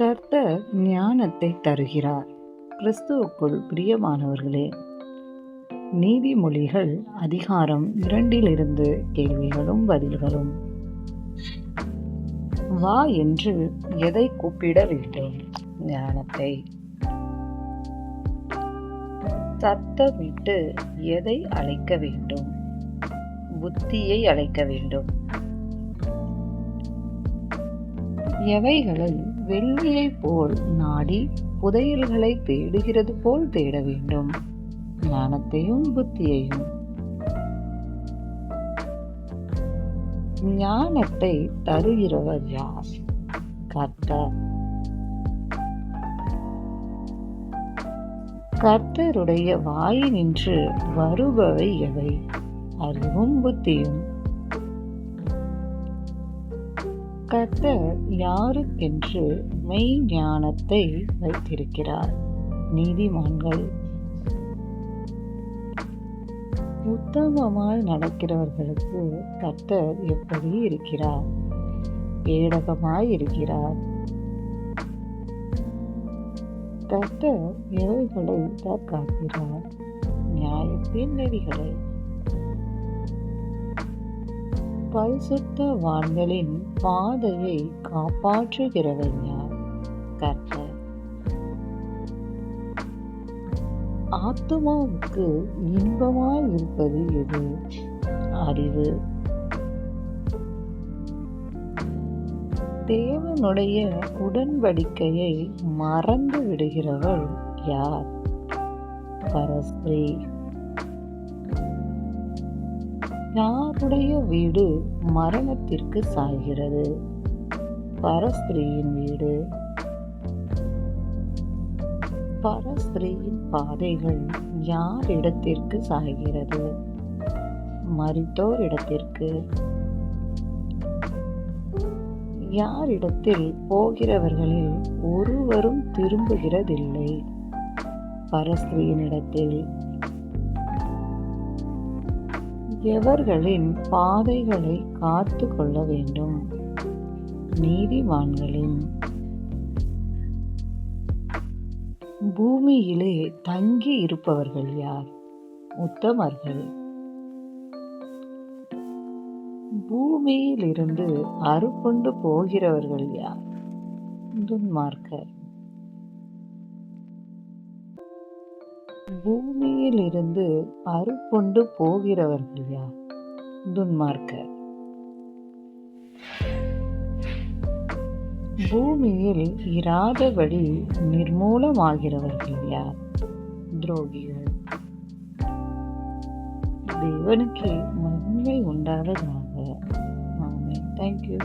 கர்த்தர் ஞானத்தை தருகிறார். கிறிஸ்துவுக்குள் பிரியமானவர்களே நீதிமொழிகள் அதிகாரம் இரண்டிலிருந்து கேள்விகளும் பதில்களும். வா என்று எதை கூப்பிட வேண்டும் ஞானத்தை சத்தமிட்டு எதை அழைக்க வேண்டும்? புத்தியை அழைக்க வேண்டும். எவைகளை வெள்ளியைப் போல் நாடி புதையல்களை தேடுகிறது போல் தேட வேண்டும். ஞானத்தையும் புத்தியையும். ஞானத்தை தருகிறவர் யார்? கர்த்தர். கர்த்தருடைய வாயினின்று வருபவை எவை? அறிவும் புத்தியும் கர்த்தர் யாருக்கென்று மெய் ஞானத்தை வைத்திருக்கிறார்? நீதிமான்கள். உத்தமமாய் நடக்கிறவர்களுக்கு கர்த்தர் எப்படி இருக்கிறார்? ஏடகமாய் இருக்கிறார். கர்த்தர் இவைகளை தற்காக்கிறார். நியாயத்தின் நெறிகளை பரிசுத்தவான்களின் பாதையை காப்பாற்றுகிறவர் யார்? கர்த்தர். ஆத்துமாவுக்கு இன்பமாய் இருப்பது எது? அறிவு. தேவனுடைய உடன்படிக்கையை மறந்து விடுகிறவள் யார்? பரஸ்ரீ யாருடைய வீடு மரணத்திற்கு சாய்கிறது? பரஸ்திரீயின் வீடு. பரஸ்திரீயின் பாதைகள் யார் இடத்திற்கு சாய்கிறது? மறித்தோர் இடத்திற்கு யாரிடத்தில் போகிறவர்களில் ஒருவரும் திரும்புகிறதில்லை. பரஸ்திரியினிடத்தில் எவர்களின் பாதைகளை காத்து கொள்ள வேண்டும்? நீதிமான்களின் பூமியிலே தங்கி இருப்பவர்கள் யார்? உத்தமர்கள். பூமியிலிருந்து அறுப்புண்டு போகிறவர்கள் யார்? துன்மார்க்கர். பூமியிலிருந்து அறுப்புண்டு போகிறவர்கள் யார்? துன்மார்க்கர். பூமியில் இராதபடி நிர்மூலமாகிறவர்கள் யார்? துரோகிகள். தேவனுக்கு மகிமை உண்டாவதாக. ஆமே தேங்க்யூ